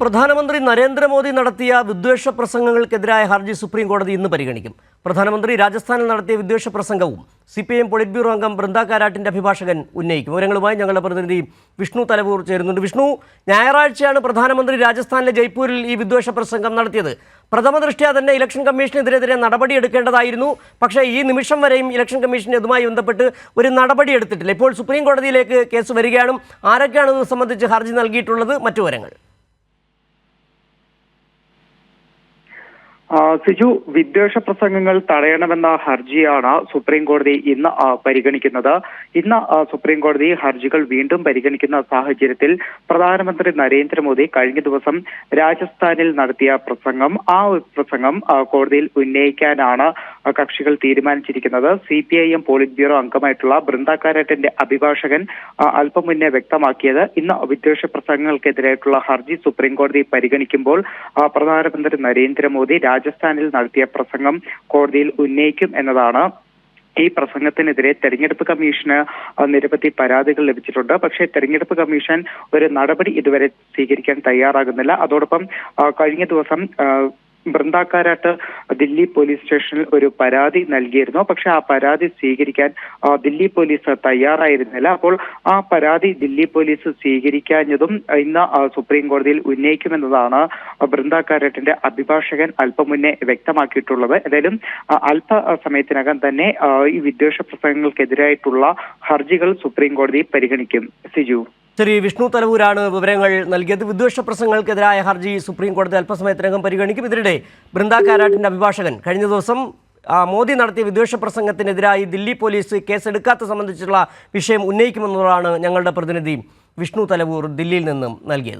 പ്രധാനമന്ത്രി നരേന്ദ്രമോദി നടത്തിയ വിദ്വേഷ പ്രസംഗങ്ങൾക്കെതിരായ ഹർജി സുപ്രീം കോടതി ഇന്ന് പരിഗണിക്കും. പ്രധാനമന്ത്രി രാജസ്ഥാനിൽ നടത്തിയ വിദ്വേഷ പ്രസംഗവും C P I M politburo അംഗം ബൃന്ദ അഭിഭാഷകൻ ഉന്നയിക്കും. വിവരങ്ങളുമായി ഞങ്ങളുടെ പ്രതിനിധി വിഷ്ണു തലവൂർ ചേരുന്നുണ്ട്. വിഷ്ണു ഞായറാഴ്ചയാണ് പ്രധാനമന്ത്രി രാജസ്ഥാനിലെ ജയ്പൂരിൽ ഈ വിദ്വേഷ പ്രസംഗം നടത്തിയത്. പ്രഥമ ദൃഷ്ട്യാ തന്നെ ഇലക്ഷൻ കമ്മീഷനെതിരെതിരെ നടപടിയെടുക്കേണ്ടതായിരുന്നു പക്ഷേ ഈ നിമിഷം വരെയും ഇലക്ഷൻ കമ്മീഷൻ ഇതുമായി ബന്ധപ്പെട്ട് ഒരു നടപടി എടുത്തിട്ടില്ല. ഇപ്പോൾ സുപ്രീം കോടതിയിലേക്ക് കേസ് വരികയാണ്. ആരൊക്കെയാണ് ഇത് സംബന്ധിച്ച് ഹർജി നൽകിയിട്ടുള്ളത്? മറ്റു വിവരങ്ങൾ ആ, സിജു വിദ്വേഷ പ്രസംഗങ്ങൾ തടയണമെന്ന ഹർജിയാണ് സുപ്രീം കോടതി ഇന്ന് പരിഗണിക്കുന്നത്. ഇന്ന് സുപ്രീം കോടതി ഹർജികൾ വീണ്ടും പരിഗണിക്കുന്ന സാഹചര്യത്തിൽ പ്രധാനമന്ത്രി നരേന്ദ്രമോദി കഴിഞ്ഞ ദിവസം രാജസ്ഥാനിൽ നടത്തിയ പ്രസംഗം ആ പ്രസംഗം കോടതിയിൽ ഉന്നയിക്കാനാണ് കക്ഷികൾ തീരുമാനിച്ചിരിക്കുന്നത്. C P I M polit bureau അംഗമായിട്ടുള്ള Brinda കാരാട്ടിന്റെ അഭിഭാഷകൻ അല്പം മുന്നേ വ്യക്തമാക്കിയത്. ഇന്ന് വിദ്വേഷ പ്രസംഗങ്ങൾക്കെതിരായിട്ടുള്ള ഹർജി സുപ്രീം കോടതി പരിഗണിക്കുമ്പോൾ പ്രധാനമന്ത്രി നരേന്ദ്രമോദി രാജസ്ഥാനിൽ നടത്തിയ പ്രസംഗം കോടതിയിൽ ഉന്നയിക്കും എന്നതാണ്. ഈ പ്രസംഗത്തിനെതിരെ തെരഞ്ഞെടുപ്പ് കമ്മീഷന് നിരവധി പരാതികൾ ലഭിച്ചിട്ടുണ്ട്. പക്ഷേ തെരഞ്ഞെടുപ്പ് കമ്മീഷൻ ഒരു നടപടി ഇതുവരെ സ്വീകരിക്കാൻ തയ്യാറാകുന്നില്ല. അതോടൊപ്പം കഴിഞ്ഞ ദിവസം ബൃന്ദാക്കാരാട്ട് ദില്ലി പോലീസ് സ്റ്റേഷനിൽ ഒരു പരാതി നൽകിയിരുന്നു. പക്ഷെ ആ പരാതി സ്വീകരിക്കാൻ ദില്ലി പോലീസ് തയ്യാറായിരുന്നില്ല. അപ്പോൾ ആ പരാതി ദില്ലി പോലീസ് സ്വീകരിക്കാഞ്ഞതും ഇന്ന് സുപ്രീം കോടതിയിൽ ഉന്നയിക്കുമെന്നതാണ് ബൃന്ദ കാരട്ടിന്റെ അഭിഭാഷകൻ അല്പം മുന്നേ വ്യക്തമാക്കിയിട്ടുള്ളത്. ഏതായാലും അല്പ സമയത്തിനകം തന്നെ ഈ വിദ്വേഷ പ്രസംഗങ്ങൾക്കെതിരായിട്ടുള്ള ഹർജികൾ സുപ്രീം കോടതി പരിഗണിക്കും. സിജു. ശ്രീ വിഷ്ണു തലവൂരാണ് വിവരങ്ങൾ നൽകിയത്. വിദ്വേഷ പ്രസംഗങ്ങൾക്കെതിരായ ഹർജി സുപ്രീം കോടതി അല്പസമയത്തിനകം പരിഗണിക്കും. ഇതിനിടെ ബൃന്ദ കാരാട്ടിന്റെ അഭിഭാഷകൻ കഴിഞ്ഞ ദിവസം മോദി നടത്തിയ വിദ്വേഷ പ്രസംഗത്തിനെതിരായി ദില്ലി പോലീസ് കേസെടുക്കാത്ത സംബന്ധിച്ചുള്ള വിഷയം ഉന്നയിക്കുമെന്നുള്ളതാണ് ഞങ്ങളുടെ പ്രതിനിധി വിഷ്ണു തലവൂർ ദില്ലിയിൽ നിന്നും നൽകിയത്.